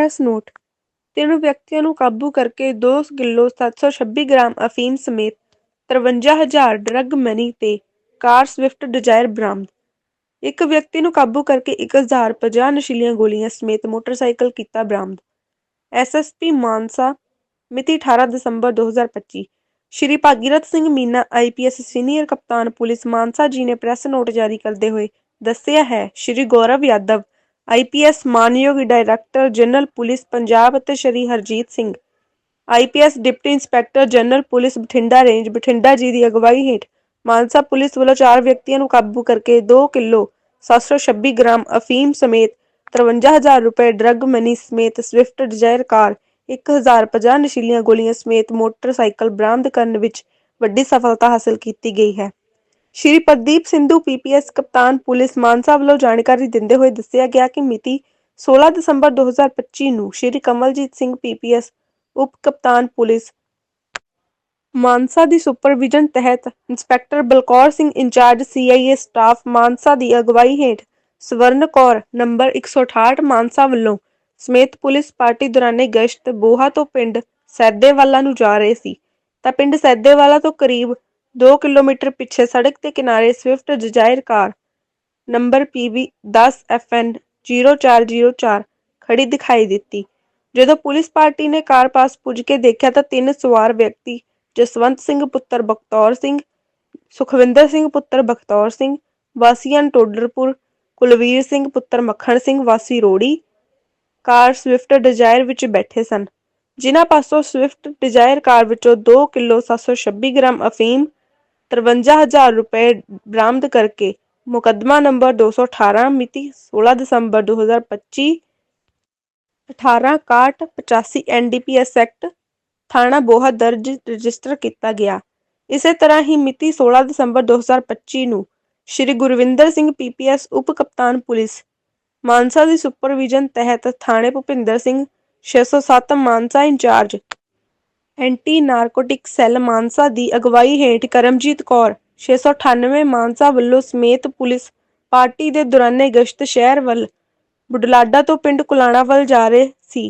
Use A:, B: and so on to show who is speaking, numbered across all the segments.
A: Press note. ਤਿੰਨ ਵਿਅਕਤੀਆਂ ਨੂੰ ਕਾਬੂ ਕਰਕੇ 2 ਕਿਲੋ 726 ਗ੍ਰਾਮ ਅਫੀਮ ਸਮੇਤ 53000 ਡਰੱਗ ਮਨੀ ਤੇ ਕਾਰ ਸਵਿਫਟ ਡਿਜ਼ਾਇਰ ਬਰਾਮਦ। ਇੱਕ ਵਿਅਕਤੀ ਨੂੰ ਕਾਬੂ ਕਰਕੇ 1050 ਨਸ਼ੀਲੀਆਂ ਗੋਲੀਆਂ ਸਮੇਤ ਮੋਟਰਸਾਈਕਲ ਕੀਤਾ ਬਰਾਮਦ। ਐਸਐਸਪੀ ਮਾਨਸਾ, ਮਿਤੀ 18 ਦਸੰਬਰ 2025 ਸ਼੍ਰੀ ਭਾਗੀਰਥ ਸਿੰਘ ਮੀਨਾ ਆਈਪੀਐਸ ਸੀਨੀਅਰ ਕਪਤਾਨ ਪੁਲਿਸ ਮਾਨਸਾ ਜੀ ਨੇ ਪ੍ਰੈਸ ਨੋਟ ਜਾਰੀ ਕਰਦੇ ਹੋਏ ਦੱਸਿਆ ਹੈ, ਸ਼੍ਰੀ ਗੌਰਵ ਯਾਦਵ ਆਈਪੀਐਸ ਮਾਨਯੋਗ ਡਾਇਰੈਕਟਰ ਜਨਰਲ ਪੁਲਿਸ ਪੰਜਾਬ ਅਤੇ Shri Harjit Singh. IPS deputy inspector general police Bathinda range, Bathinda ji ਦੀ ਅਗਵਾਈ ਹੇਠ ਮਾਨਸਾ ਪੁਲਿਸ ਵੱਲੋਂ ਚਾਰ ਵਿਅਕਤੀਆਂ ਨੂੰ ਕਾਬੂ ਕਰਕੇ 2 ਕਿਲੋ 726 ਗ੍ਰਾਮ ਅਫੀਮ ਸਮੇਤ 53000 ਰੁਪਏ ਡਰੱਗ ਮਨੀ ਸਮੇਤ ਸਵਿਫਟ ਡਿਜ਼ਾਇਰ ਕਾਰ 1050 ਨਸ਼ੀਲੀਆਂ ਗੋਲੀਆਂ ਸਮੇਤ ਮੋਟਰਸਾਈਕਲ ਬਰਾਮਦ ਕਰਨ ਵਿੱਚ ਵੱਡੀ ਸਫਲਤਾ ਹਾਸਲ ਕੀਤੀ ਗਈ ਹੈ। ਸ਼੍ਰੀ ਪ੍ਰਦੀਪ ਸਿੰਧੂ ਪੀਪੀਐਸ ਕਪਤਾਨ ਪੁਲਿਸ ਮਾਨਸਾ ਵੱਲੋਂ ਜਾਣਕਾਰੀ ਦਿੰਦੇ ਹੋਏ ਦੱਸਿਆ ਗਿਆ ਕਿ ਮਿਤੀ 16 ਦਸੰਬਰ 2025 ਨੂੰ ਸ਼੍ਰੀ ਕਮਲਜੀਤ ਸਿੰਘ ਪੀਪੀਐਸ ਉਪ ਕਪਤਾਨ ਪੁਲਿਸ ਮਾਨਸਾ ਦੀ ਸੁਪਰਵਿਜ਼ਨ ਤਹਿਤ inspector Balkaur Singh in charge CIA staff Mansa ਦੀ ਅਗਵਾਈ ਹੇਠ ਸਵਰਨ ਕੌਰ ਨੰਬਰ 168 ਮਾਨਸਾ ਵੱਲੋਂ ਸਮੇਤ ਪੁਲਿਸ ਪਾਰਟੀ ਦੌਰਾਨੇ ਗਸ਼ਤ ਬੋਹਾ ਤੋਂ ਪਿੰਡ ਸੈਦੇਵਾਲਾ ਨੂੰ ਜਾ ਰਹੇ ਸੀ। ਤਾਂ ਪਿੰਡ ਸੈਦੇਵਾਲਾ ਤੋਂ ਕਰੀਬ 2 ਕਿਲੋਮੀਟਰ ਪਿੱਛੇ ਸੜਕ ਦੇ ਕਿਨਾਰੇ Swift Dzire car number PB 10 FN 0404 ਖੜੀ ਦਿਖਾਈ ਦਿੱਤੀ। ਜਦੋਂ ਪੁਲਿਸ ਪਾਰਟੀ ਨੇ ਕਾਰ ਪਾਸ ਪੁੱਜ ਕੇ ਦੇਖਿਆ ਤਾਂ ਤਿੰਨ ਸਵਾਰ ਵਿਅਕਤੀ ਜਸਵੰਤ ਸਿੰਘ ਪੁੱਤਰ ਬਖਤੌਰ ਸਿੰਘ, ਸੁਖਵਿੰਦਰ ਸਿੰਘ ਪੁੱਤਰ ਬਖਤੌਰ ਸਿੰਘ, ਵਾਸੀਆਂ ਟੋਡਰਪੁਰ, ਕੁਲਵੀਰ ਸਿੰਘ ਪੁੱਤਰ ਮੱਖਣ ਸਿੰਘ, ਵਾਸੀ ਰੋੜੀ ਕਾਰ ਸਵਿਫਟ ਡਿਜ਼ਾਇਰ ਵਿੱਚ ਬੈਠੇ ਸਨ। ਜਿਨ੍ਹਾਂ ਪਾਸੋਂ ਸਵਿਫਟ ਡਿਜ਼ਾਇਰ ਕਾਰ ਵਿੱਚੋਂ 2 ਕਿਲੋ 726 ਗ੍ਰਾਮ ਅਫੀਮ 53000 ਰੁਪਏ ਬਰਾਮਦ ਕਰਕੇ ਮੁਕੱਦਮਾ ਨੰਬਰ 218 ਮਿਤੀ 16 ਦਸੰਬਰ 2025 186185 ਐਨਡੀਪੀਐਸ ਐਕਟ ਥਾਣਾ ਬੋਹਾ ਦਰਜ ਰਜਿਸਟਰ ਕੀਤਾ ਗਿਆ। ਇਸੇ ਤਰ੍ਹਾਂ ਹੀ ਮਿਤੀ 16 ਦਸੰਬਰ 2025 ਨੂੰ ਸ਼੍ਰੀ ਗੁਰਵਿੰਦਰ ਸਿੰਘ ਪੀਪੀਐਸ ਉਪ ਕਪਤਾਨ ਪੁਲਿਸ ਮਾਨਸਾ ਦੀ ਸੁਪਰਵਿਜ਼ਨ ਤਹਿਤ ਥਾਣੇ Bhupinder Singh 607 Mansa incharge anti narcotic cell Mansa ਦੀ ਅਗਵਾਈ ਹੇਠ ਕਰਮਜੀਤ ਕੌਰ 698 ਮਾਨਸਾ ਵੱਲੋਂ ਸਮੇਤ ਪੁਲਿਸ ਪਾਰਟੀ ਦੇ ਦੌਰਾਨੇ ਗਸ਼ਤ ਸ਼ਹਿਰ ਵੱਲ ਬੁਢਲਾਡਾ ਤੋਂ ਪਿੰਡ ਕੁਲਾਣਾ ਵੱਲ ਜਾ ਰਹੇ ਸੀ।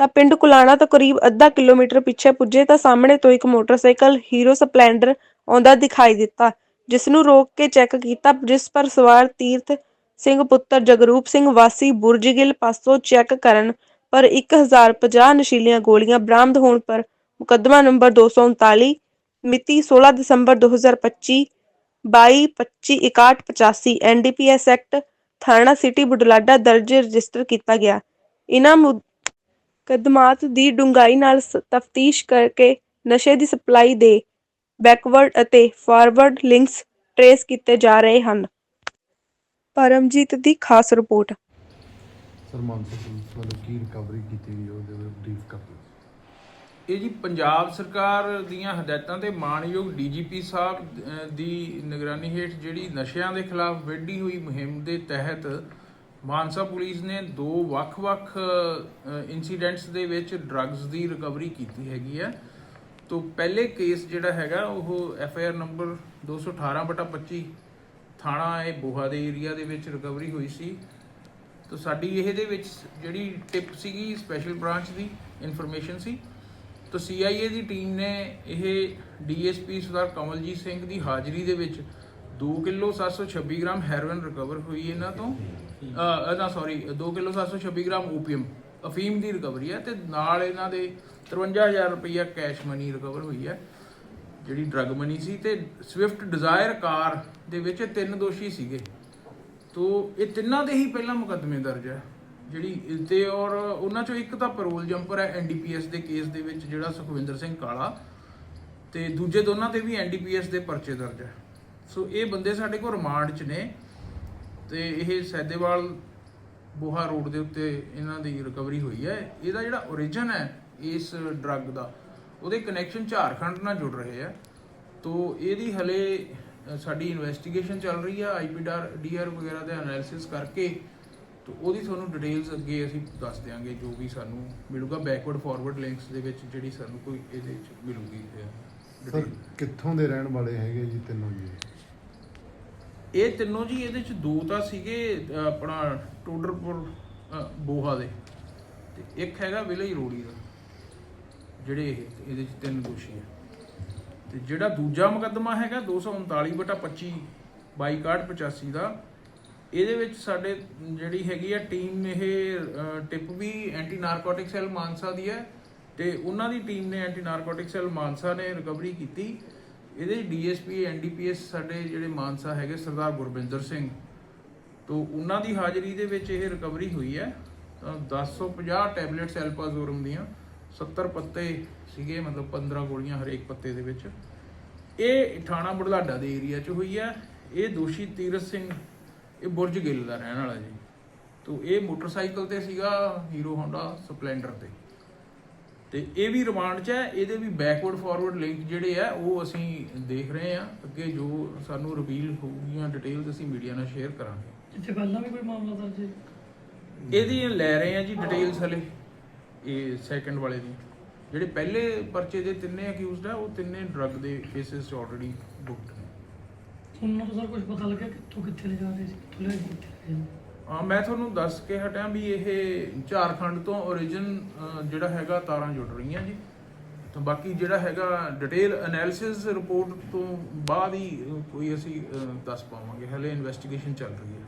A: ਤਾਂ ਪਿੰਡ ਕੁਲਾਣਾ ਤੋਂ ਕਰੀਬ ਅੱਧਾ ਕਿਲੋਮੀਟਰ ਪਿੱਛੇ ਪੁੱਜੇ ਤਾਂ ਸਾਹਮਣੇ ਤੋਂ ਇੱਕ ਮੋਟਰਸਾਈਕਲ ਹੀਰੋ ਸਪਲੈਂਡਰ ਆਉਂਦਾ ਦਿਖਾਈ ਦਿੱਤਾ, ਜਿਸ ਨੂੰ ਰੋਕ ਕੇ ਚੈੱਕ ਕੀਤਾ, ਜਿਸ ਪਰ ਸਵਾਰ ਤੀਰਥ ਸਿੰਘ ਪੁੱਤਰ ਜਗਰੂਪ ਸਿੰਘ ਵਾਸੀ ਬੁਰਜਗਿੱਲ ਪਾਸੋਂ ਚੈੱਕ ਕਰਨ ਪਰ 1050 ਨਸ਼ੀਲੀਆਂ ਗੋਲੀਆਂ ਬਰਾਮਦ ਹੋਣ ਪਰ ਮੁਕੱਦਮਾ ਨੰਬਰ 239 ਮਿਤੀ 16 ਦਸੰਬਰ 2025 22 25 6185 ਐਨਡੀਪੀਐਸ ਐਕਟ ਥਾਣਾ ਸਿਟੀ ਬੁਢਲਾਡਾ ਦਰਜ ਰਜਿਸਟਰ ਕੀਤਾ ਗਿਆ। ਇਨ੍ਹਾਂ ਮੁਕੱਦਮਾਤ ਦੀ ਡੂੰਘਾਈ ਨਾਲ ਤਫਤੀਸ਼ ਕਰਕੇ ਨਸ਼ੇ ਦੀ ਸਪਲਾਈ ਦੇ ਬੈਕਵਰਡ ਅਤੇ ਫਾਰਵਰਡ ਲਿੰਕਸ ਟਰੇਸ ਕੀਤੇ ਜਾ ਰਹੇ ਹਨ। ਪਰਮਜੀਤ ਦੀ ਖਾਸ ਰਿਪੋਰਟ।
B: ਸਰ ਮਾਨਸਾ ਵੱਲੋਂ ਕੀ ਰਿਕਵਰੀ ਕੀਤੀ ਗਈ ਉਹਦੇ ਬਾਰੇ ਬਰੀਫ ਕਰ ਦਿਓ।
C: ਇਹ ਜੀ ਪੰਜਾਬ ਸਰਕਾਰ ਦੀਆਂ ਹਦਾਇਤਾਂ ਤੇ ਮਾਨਯੋਗ ਡੀਜੀਪੀ ਸਾਹਿਬ ਦੀ ਨਿਗਰਾਨੀ ਹੇਠ ਜਿਹੜੀ ਨਸ਼ਿਆਂ ਦੇ ਖਿਲਾਫ ਵਿੱਢੀ ਹੋਈ ਮੁਹਿੰਮ ਦੇ ਤਹਿਤ ਮਾਨਸਾ ਪੁਲਿਸ ਨੇ ਦੋ ਵੱਖ-ਵੱਖ ਇਨਸੀਡੈਂਟਸ ਦੇ ਵਿੱਚ ਡਰੱਗਸ ਦੀ ਰਿਕਵਰੀ ਕੀਤੀ ਹੈਗੀ ਹੈ ਤੋਂ ਪਹਿਲੇ ਕੇਸ ਜਿਹੜਾ ਹੈਗਾ, ਉਹ ਐਫ ਆਈ ਆਰ ਨੰਬਰ 218/25 ਥਾਣਾ ਇਹ ਬੋਹਾ ਦੇ ਏਰੀਆ ਦੇ ਵਿੱਚ ਰਿਕਵਰੀ ਹੋਈ ਸੀ। ਤੋ ਸਾਡੀ ਇਹਦੇ ਵਿੱਚ ਜਿਹੜੀ ਟਿਪ ਸੀਗੀ ਸਪੈਸ਼ਲ ਬ੍ਰਾਂਚ ਦੀ ਇਨਫੋਰਮੇਸ਼ਨ ਸੀ। ਤੋ ਸੀਆਈਏ ਦੀ ਟੀਮ ਨੇ ਇਹ ਡੀਐਸਪੀ ਸਰਦਾਰ ਕਮਲਜੀਤ ਸਿੰਘ ਦੀ ਹਾਜ਼ਰੀ ਦੇ ਵਿੱਚ 2 ਕਿਲੋ 726 ਗ੍ਰਾਮ ਹੈਰੋਇਨ ਰਿਕਵਰ ਹੋਈ ਇਹਨਾਂ ਤੋਂ। ਅ ਨਾ ਸੌਰੀ 2 ਕਿਲੋ 726 ਗ੍ਰਾਮ ਓਪੀਅਮ ਅਫੀਮ ਦੀ ਰਿਕਵਰੀ ਹੈ ਤੇ ਨਾਲ ਇਹਨਾਂ ਦੇ 53000 ਰੁਪਈਆ ਕੈਸ਼ ਮਨੀ ਰਿਕਵਰ ਹੋਈ ਹੈ, ਜਿਹੜੀ ਡਰੱਗ ਮਨੀ ਸੀ ਤੇ ਸਵਿਫਟ ਡਿਜ਼ਾਇਰ ਕਾਰ ਦੇ ਵਿੱਚ ਤਿੰਨ ਦੋਸ਼ੀ ਸੀਗੇ। ਤੋ, ਇਹ ਤਿੰਨਾਂ ਦੇ ਹੀ ਪਹਿਲਾਂ ਮੁਕੱਦਮੇ ਦਰਜ ਹੈ। ਜਿਹੜੀ ਤੇ ਔਰ ਉਹਨਾਂ ਚੋਂ ਇੱਕ ਤਾਂ ਪੈਰੋਲ ਜੰਪਰ ਹੈ ਐਨਡੀਪੀਐਸ ਦੇ ਕੇਸ ਦੇ ਵਿੱਚ, ਜਿਹੜਾ ਸੁਖਵਿੰਦਰ ਸਿੰਘ ਕਾਲਾ ਤੇ ਦੂਜੇ ਦੋਨਾਂ ਤੇ ਵੀ ਐਨਡੀਪੀਐਸ ਦੇ ਪਰਚੇ ਦਰਜ ਹੈ। ਸੋ ਇਹ ਬੰਦੇ ਸਾਡੇ ਕੋਲ ਰਿਮਾਂਡ 'ਚ ਨੇ ਤੇ ਇਹ ਸੈਦੇਵਾਲ ਬੋਹਾ ਰੋਡ ਦੇ ਉੱਤੇ ਇਹਨਾਂ ਦੀ ਰਿਕਵਰੀ ਹੋਈ ਹੈ। ਇਹਦਾ ਜਿਹੜਾ origin ਹੈ ਇਸ ਡਰੱਗ ਦਾ, ਉਹਦੇ ਕਨੈਕਸ਼ਨ ਝਾਰਖੰਡ ਨਾਲ ਜੁੜ ਰਹੇ ਆ ਤੋ ਇਹਦੀ ਹਲੇ ਸਾਡੀ ਇਨਵੈਸਟੀਗੇਸ਼ਨ ਚੱਲ ਰਹੀ ਆ ਆਈਪੀਆਰ ਡੀਆਰ ਵਗੈਰਾ ਦੇ ਐਨਾਲਿਸਿਸ ਕਰਕੇ ਤੋ ਉਹਦੀ ਤੁਹਾਨੂੰ ਡਿਟੇਲਸ ਅੱਗੇ ਅਸੀਂ ਦੱਸ ਦਿਆਂਗੇ ਜੋ ਵੀ ਸਾਨੂੰ ਮਿਲੂਗਾ ਬੈਕਵਰਡ ਫਾਰਵਰਡ ਲਿੰਕਸ ਦੇ ਵਿੱਚ ਜਿਹੜੀ ਸਾਨੂੰ ਕੋਈ ਇਹਦੇ ਵਿੱਚ ਮਿਲੂਗੀ
B: ਸਰ ਕਿੱਥੋਂ ਦੇ ਰਹਿਣ ਵਾਲੇ ਹੈਗੇ ਜੀ ਤਿੰਨੋਂ ਜੀ?
C: ਇਹ ਤਿੰਨੋਂ ਜੀ ਇਹਦੇ ਚ ਦੋ ਤਾਂ ਸੀਗੇ ਆਪਣਾ ਟੋਡਰਪੁਰ ਬੋਹਾ ਦੇ। ਤੇ ਇੱਕ ਹੈਗਾ ਵਿਲੇਜ ਰੋੜੀ ਦਾ ਜਿਹੜੇ ਇਹ ਇਹਦੇ ਚ ਤਿੰਨ ਦੋਸ਼ੀ ਆ। ਤੇ ਜਿਹੜਾ ਦੂਜਾ ਮੁਕੱਦਮਾ ਹੈਗਾ 239 ਬਟਾ 25 2285 ਦਾ ਇਹਦੇ ਵਿੱਚ ਸਾਡੇ ਜਿਹੜੀ ਹੈਗੀ ਆ ਟੀਮ ਇਹ ਅਹ, ਟਿਪ ਵੀ ਐਂਟੀ ਨਾਰਕੋਟਿਕ ਸੈੱਲ ਮਾਨਸਾ ਦੀ ਹੈ ਤੇ ਉਹਨਾਂ ਦੀ ਟੀਮ ਨੇ ਐਂਟੀ ਨਾਰਕੋਟਿਕ ਸੈੱਲ ਮਾਨਸਾ ਨੇ ਰਿਕਵਰੀ ਕੀਤੀ। ਇਹਦੇ ਡੀਐਸਪੀ ਐਨਡੀਪੀਐਸ ਸਾਡੇ ਜਿਹੜੇ ਮਾਨਸਾ ਹੈਗੇ ਸਰਦਾਰ ਗੁਰਬਿੰਦਰ ਸਿੰਘ। ਤੋਂ ਉਹਨਾਂ ਦੀ ਹਾਜ਼ਰੀ ਦੇ ਵਿੱਚ ਇਹ ਰਿਕਵਰੀ ਹੋਈ ਹੈ। ਤਾਂ 1050 ਟੈਬਲੇਟਸ ਐਲਪਾਜ਼ੋਰਮ ਦੀਆਂ 70 ਪੱਤੇ ਸੀਗੇ ਮਤਲਬ 15 ਗੋਲੀਆਂ ਹਰੇਕ ਪੱਤੇ ਦੇ ਵਿੱਚ। ਇਹ ਥਾਣਾ ਬੁਢਲਾਡਾ ਦੇ ਏਰੀਆ 'ਚ ਹੋਈ ਹੈ। ਇਹ ਦੋਸ਼ੀ ਤੀਰਥ ਸਿੰਘ ਇਹ ਬੁਰਜ ਗਿੱਲ ਦਾ ਰਹਿਣ ਵਾਲਾ ਜੀ। ਤੋਂ ਇਹ ਮੋਟਰਸਾਈਕਲ ਤੇ ਸੀਗਾ ਹੀਰੋ ਹੋਂਡਾ ਸਪਲੈਂਡਰ ਤੇ। ਤੇ ਇਹ ਵੀ ਰਿਮਾਂਡ 'ਚ ਹੈ ਇਹਦੇ ਵੀ ਬੈਕਵਰਡ ਫਾਰਵਰਡ ਲਿੰਕ ਜਿਹੜੇ ਆ ਉਹ ਅਸੀਂ ਦੇਖ ਰਹੇ ਆ ਅੱਗੇ ਜੋ ਸਾਨੂੰ ਰਿਵੀਲ ਹੋਊਗੀਆਂ ਡਿਟੇਲਸ ਅਸੀਂ ਮੀਡੀਆ ਨਾਲ ਸ਼ੇਅਰ ਕਰਾਂਗੇ।
D: ਇੱਥੇ ਪਹਿਲਾਂ ਵੀ ਕੋਈ ਮਾਮਲਾ ਦਰਜ ਹੈ?
C: ਇਹਦੀ ਲੈ ਰਹੇ ਆ ਜੀ ਡਿਟੇਲਸ ਹਲੇ ਇਹ ਸੈਕੰਡ ਵਾਲੇ ਦੀ। ਜਿਹੜੇ ਪਹਿਲੇ ਪਰਚੇ ਦੇ ਤਿੰਨੇ ਅਕਿਊਜ਼ਡ ਆ ਉਹ ਤਿੰਨੇ ਡਰੱਗ ਦੇ ਕੇਸਿਸ ਆਲਰੇਡੀ ਬੁੱਕਡ ਨੇ।
D: ਉਹਨਾਂ ਤੋਂ ਸਰ ਕੁਝ ਪਤਾ ਲੱਗਿਆ ਕਿੱਥੋਂ ਕਿੱਥੇ ਲੈ ਜਾ ਰਹੇ ਸੀ ਕਿੱਥੋਂ ਲੈ ਕੇ ਕਿੱਥੇ ਲੈ ਜਾਂਦੇ
C: ਆ ਮੈਂ ਤੁਹਾਨੂੰ ਦੱਸ ਕੇ ਹਟਿਆ ਵੀ ਇਹ ਝਾਰਖੰਡ ਤੋਂ origin ਅ, ਜਿਹੜਾ ਹੈਗਾ ਤਾਰਾਂ ਜੁੜ ਰਹੀਆਂ ਜੀ। ਤਾਂ ਬਾਕੀ ਜਿਹੜਾ ਹੈਗਾ ਡਿਟੇਲ ਐਨਾਲਿਸਿਸ ਰਿਪੋਰਟ ਤੋਂ ਬਾਅਦ ਹੀ ਅ, ਕੋਈ ਅਸੀਂ ਅ, ਦੱਸ ਪਾਵਾਂਗੇ। ਹਲੇ ਇਨਵੈਸਟੀਗੇਸ਼ਨ ਚੱਲ ਰਹੀ ਹੈ।